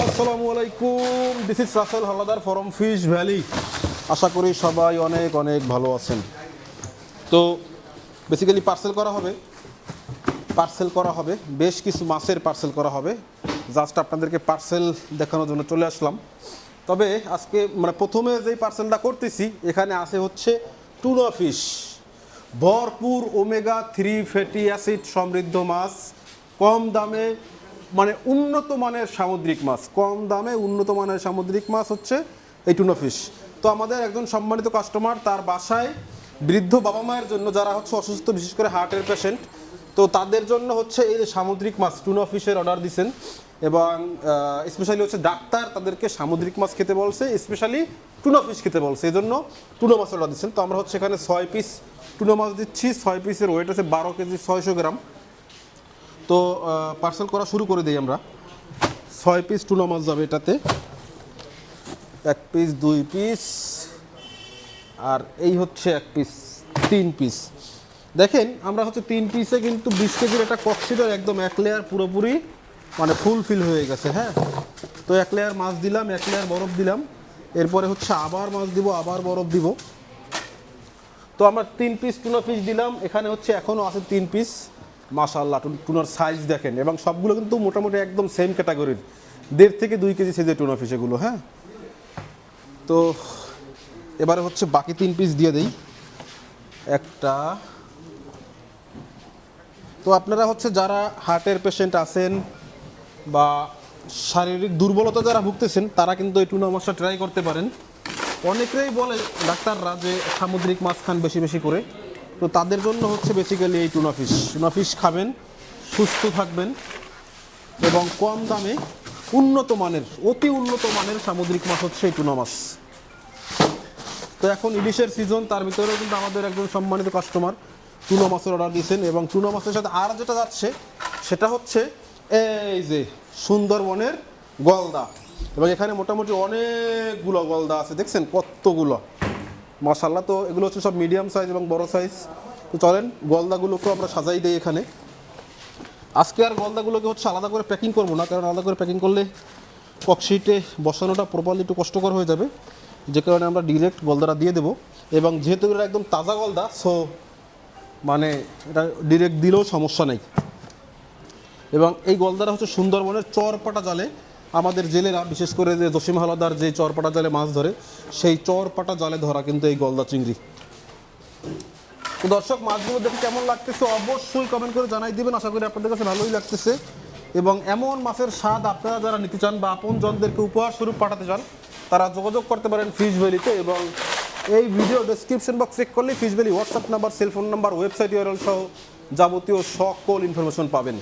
আসসালামু আলাইকুম। This is Rasel Haldar from Fish Valley আশা করি সবাই অনেক অনেক ভালো আছেন। তো বেসিক্যালি পার্সেল করা হবে। পার্সেল করা হবে। বেশ কিছু মাছের পার্সেল করা হবে। জাস্ট আপনাদেরকে পার্সেল দেখানোর জন্য চলে আসলাম। তবে আজকে মানে প্রথমে যেই পার্সেলটা করতেছি, এখানে আছে হচ্ছে টুনা ফিশ ভরপুর ওমেগা থ্রি ফ্যাটি অ্যাসিড সমৃদ্ধ মাছ। কম দামে মানে উন্নত মানের সামুদ্রিক মাছ, কম দামে উন্নত মানের সামুদ্রিক মাছ হচ্ছে এই টুনা ফিশ তো আমাদের একজন সম্মানিত কাস্টমার তার বাসায় বৃদ্ধ বাবা মায়ের জন্য যারা হচ্ছে অসুস্থ, বিশেষ করে হার্টের পেশেন্ট তো তাদের জন্য হচ্ছে এই যে সামুদ্রিক মাছ টুনা ফিশের অর্ডার দিছেন। এবং স্পেশালি হচ্ছে ডাক্তার তাদেরকে সামুদ্রিক মাছ খেতে বলছে স্পেশালি টুনা ফিশ খেতে বলছে। এই জন্য টুনা মাছ অর্ডার দিচ্ছেন তো আমরা হচ্ছে এখানে ছয় পিস টুনা মাছ দিচ্ছি। ছয় পিসের ওয়েট আছে বারো কেজি, ছয়শো গ্রাম। তো পার্সেল করা শুরু করে দিই আমরা। ছয় পিস টুনা মাছ যাবে এটাতে। এক পিস দুই পিস আর এই হচ্ছে এক পিস তিন পিস দেখেন, আমরা হচ্ছে তিন পিসে কিন্তু বিশ কেজির একটা কক্সিডার একদম এক লেয়ার পুরোপুরি মানে ফুল ফিল হয়ে গেছে হ্যাঁ? তো এক লেয়ার মাছ দিলাম, এক লেয়ার বরফ দিলাম। এরপরে হচ্ছে আবার মাছ দিব, আবার বরফ দিব। তো আমরা তিন পিস টুনা ফিশ দিলাম। এখানে হচ্ছে এখনও আছে তিন পিস মাশাল্লাহ টুনার সাইজ দেখেন এবং সবগুলো কিন্তু মোটামুটি একদম সেম ক্যাটাগরির দেড় থেকে দুই কেজি সাইজের টুনা ফিশ এগুলো হ্যাঁ? তো এবারে হচ্ছে বাকি তিন পিস দিয়ে দেই। একটা, তো আপনারা হচ্ছে যারা হার্টের পেশেন্ট আছেন বা শারীরিক দুর্বলতা যারা ভুগতেছেন, তারা কিন্তু এই টুনা মাছটা ট্রাই করতে পারেন। অনেকেই বলে ডাক্তাররা যে সামুদ্রিক মাছ খান বেশি বেশি করে। তো তাদের জন্য হচ্ছে বেসিক্যালি এই টুনা ফিশ টুনা ফিশ খাবেন, সুস্থ থাকবেন এবং কম দামে উন্নত মানের, অতি উন্নত মানের সামুদ্রিক মাছ হচ্ছে এই টুনা মাছ। তো এখন ইলিশের সিজন তার ভিতরেও কিন্তু আমাদের একজন সম্মানিত কাস্টমার টুনো মাছের অর্ডার দিয়েছেন এবং টুনো মাছের সাথে আর যেটা যাচ্ছে, সেটা হচ্ছে এই যে সুন্দরবনের গলদা। এবং এখানে মোটামুটি অনেকগুলো গলদা আছে, দেখছেন কতগুলো? মশাল্লা তো এগুলো হচ্ছে সব মিডিয়াম সাইজ এবং বড় সাইজ তো চলেন, গলদাগুলোকেও আমরা সাজাই দিই এখানে। আজকে আর গলদাগুলোকে হচ্ছে আলাদা করে প্যাকিং করব না, কারণ আলাদা করে প্যাকিং করলে ককশিটে বসানোটা প্রপারলি একটু কষ্টকর হয়ে যাবে। যে কারণে আমরা ডিরেক্ট গলদাটা দিয়ে দেবো। এবং যেহেতু এটা একদম তাজা গলদা সো মানে এটা ডিরেক্ট দিলেও সমস্যা নেই। এবং এই গলদাটা হচ্ছে সুন্দরবনের চরপাটা জালে। আমাদের জেলেরা, বিশেষ করে যে জসিম হালাদার যে চরপাটা জালে মাছ ধরে, সেই চরপাটা জালে ধরা কিন্তু এই গলদা চিংড়ি। তো দর্শক, মাছগুলো দেখে কেমন লাগতেছে অবশ্যই কমেন্ট করে জানাই দিবেন। আশা করি আপনাদের কাছে ভালোই লাগতেছে। এবং এমন মাছের স্বাদ আপনারা যারা নিতে চান বা আপন জনদেরকে উপহার স্বরূপ পাঠাতে চান, তারা যোগাযোগ করতে পারেন ফিশ ভ্যালিতে এবং এই ভিডিও ডেসক্রিপশন বক্স চেক করলে Fish Valley WhatsApp number cellphone number website URL সহ যাবতীয় সকল ইনফরমেশন পাবেন।